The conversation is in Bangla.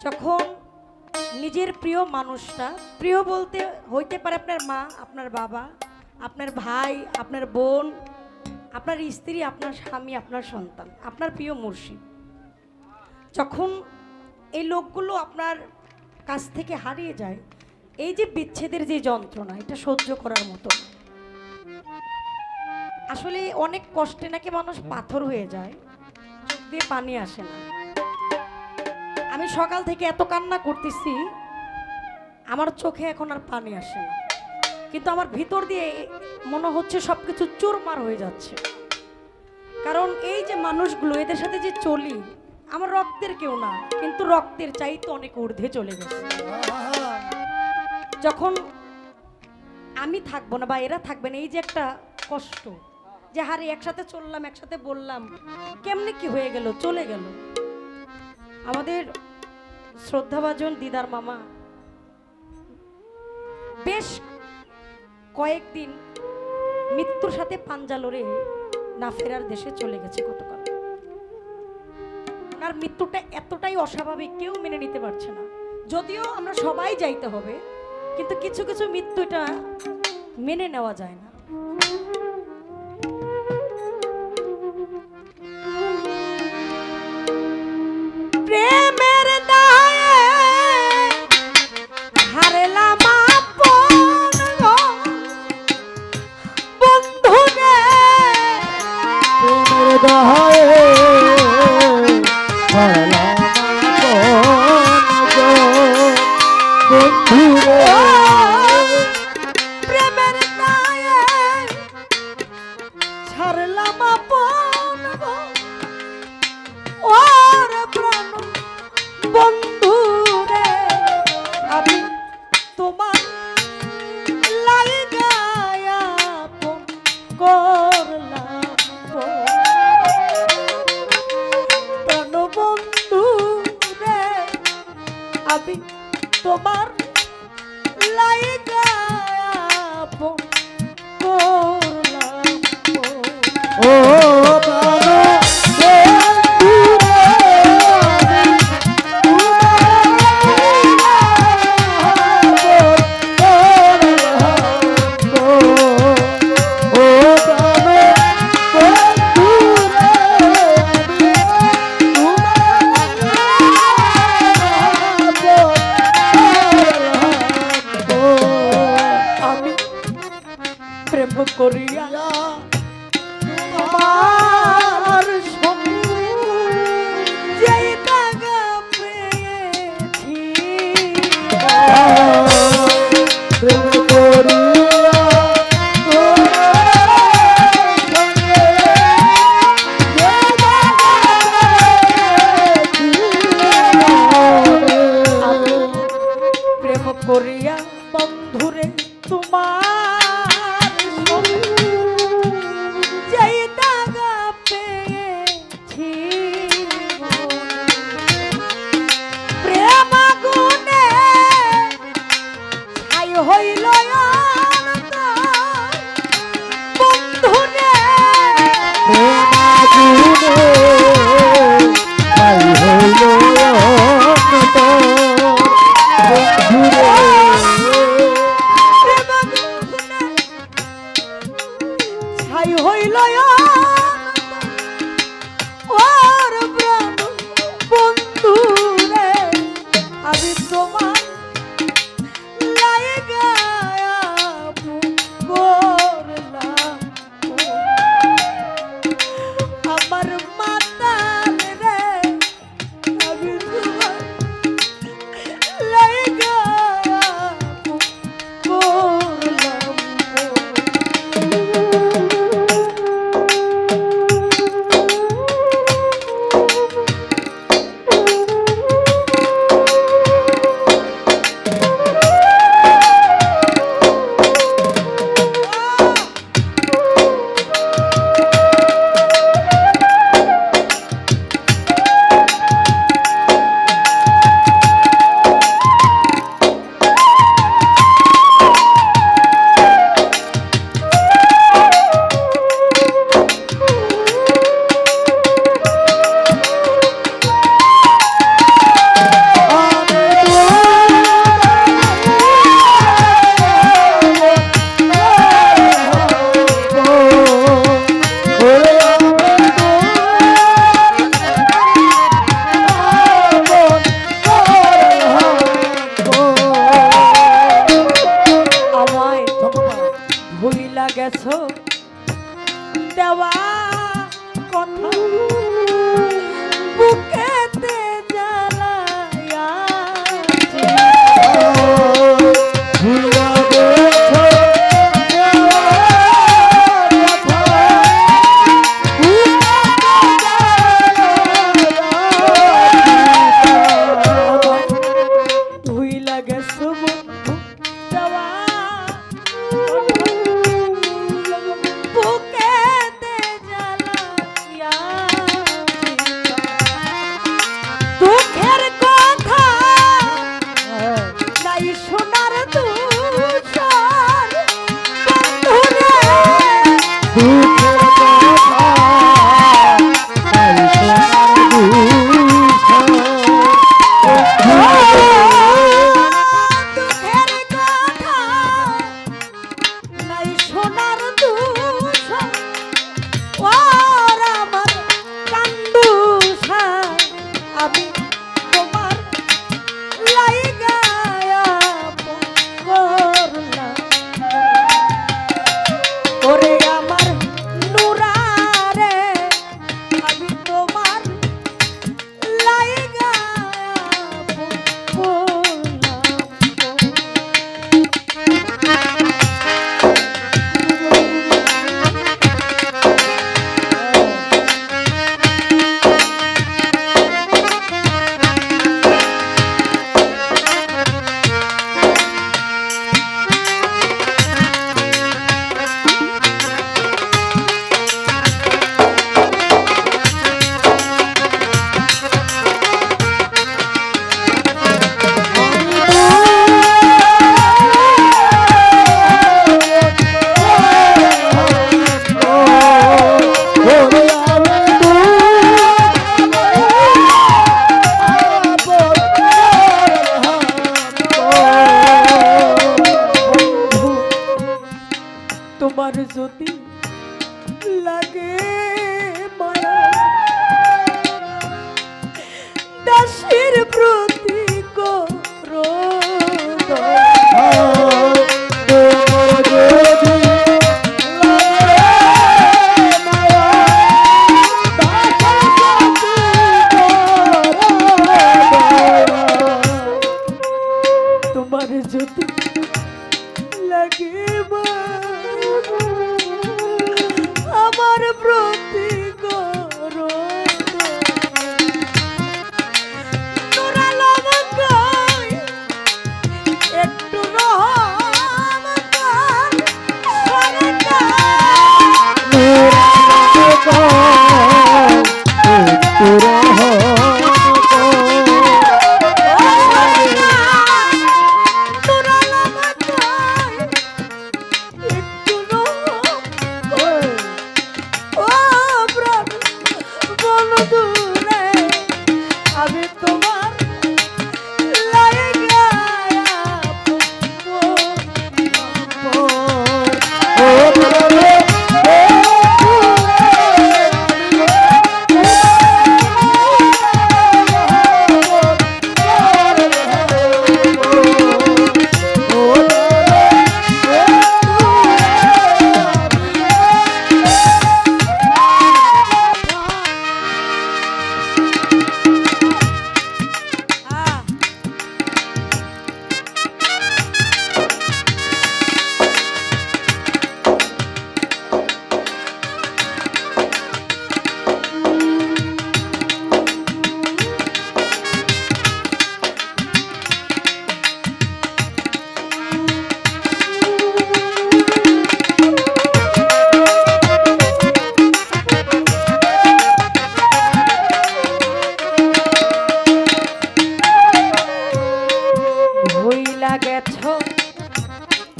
যখন নিজের প্রিয় মানুষটা, প্রিয় বলতে হইতে পারে আপনার মা, আপনার বাবা, আপনার ভাই, আপনার বোন, আপনার স্ত্রী, আপনার স্বামী, আপনার সন্তান, আপনার প্রিয় মুর্শিদ। যখন এই লোকগুলো আপনার কাছ থেকে হারিয়ে যায়, এই যে বিচ্ছেদের যে যন্ত্রণা, এটা সহ্য করার মতো আসলে অনেক কষ্টে নাকি মানুষ পাথর হয়ে যায়, চোখ দিয়ে পানি আসে না। আমি সকাল থেকে এত কান্না করতেছি, আমার চোখে এখন আর পানি আসে না। কিন্তু আমার ভিতর দিয়ে মনে হচ্ছে সব কিছু চুরমার হয়ে যাচ্ছে। কারণ এই যে মানুষগুলো, এদের সাথে যে চলি, আমার রক্তের কেউ না, কিন্তু রক্তের চাইতে অনেক ঊর্ধ্বে চলে গেছে। যখন আমি থাকব না বা এরা থাকবে না, এই যে একটা কষ্ট, যে হারে একসাথে চললাম, একসাথে বললাম, কেমনে কি হয়ে গেল, চলে গেল। আমাদের শ্রদ্ধাভাজন দিদার মামা। বেশ কয়েকদিন মৃত্যুর সাথে পাঞ্জা লড়ে না ফেরার দেশে চলে গেছে গতকাল। ওনার মৃত্যুটা এতটাই অস্বাভাবিক, কেউ মেনে নিতে পারছে না। যদিও আমরা সবাই যাইতে হবে, কিন্তু কিছু কিছু মৃত্যুটা মেনে নেওয়া যায় না। ছাড়লাম আপন ওর প্রাণ বন্ধু রে, আমি তোমার লাইগায় করলাম। প্রাণ বন্ধু রে, আমি তোমার লাইগায় 哦哦 তোমার যদি লাগে মায়া। দাসের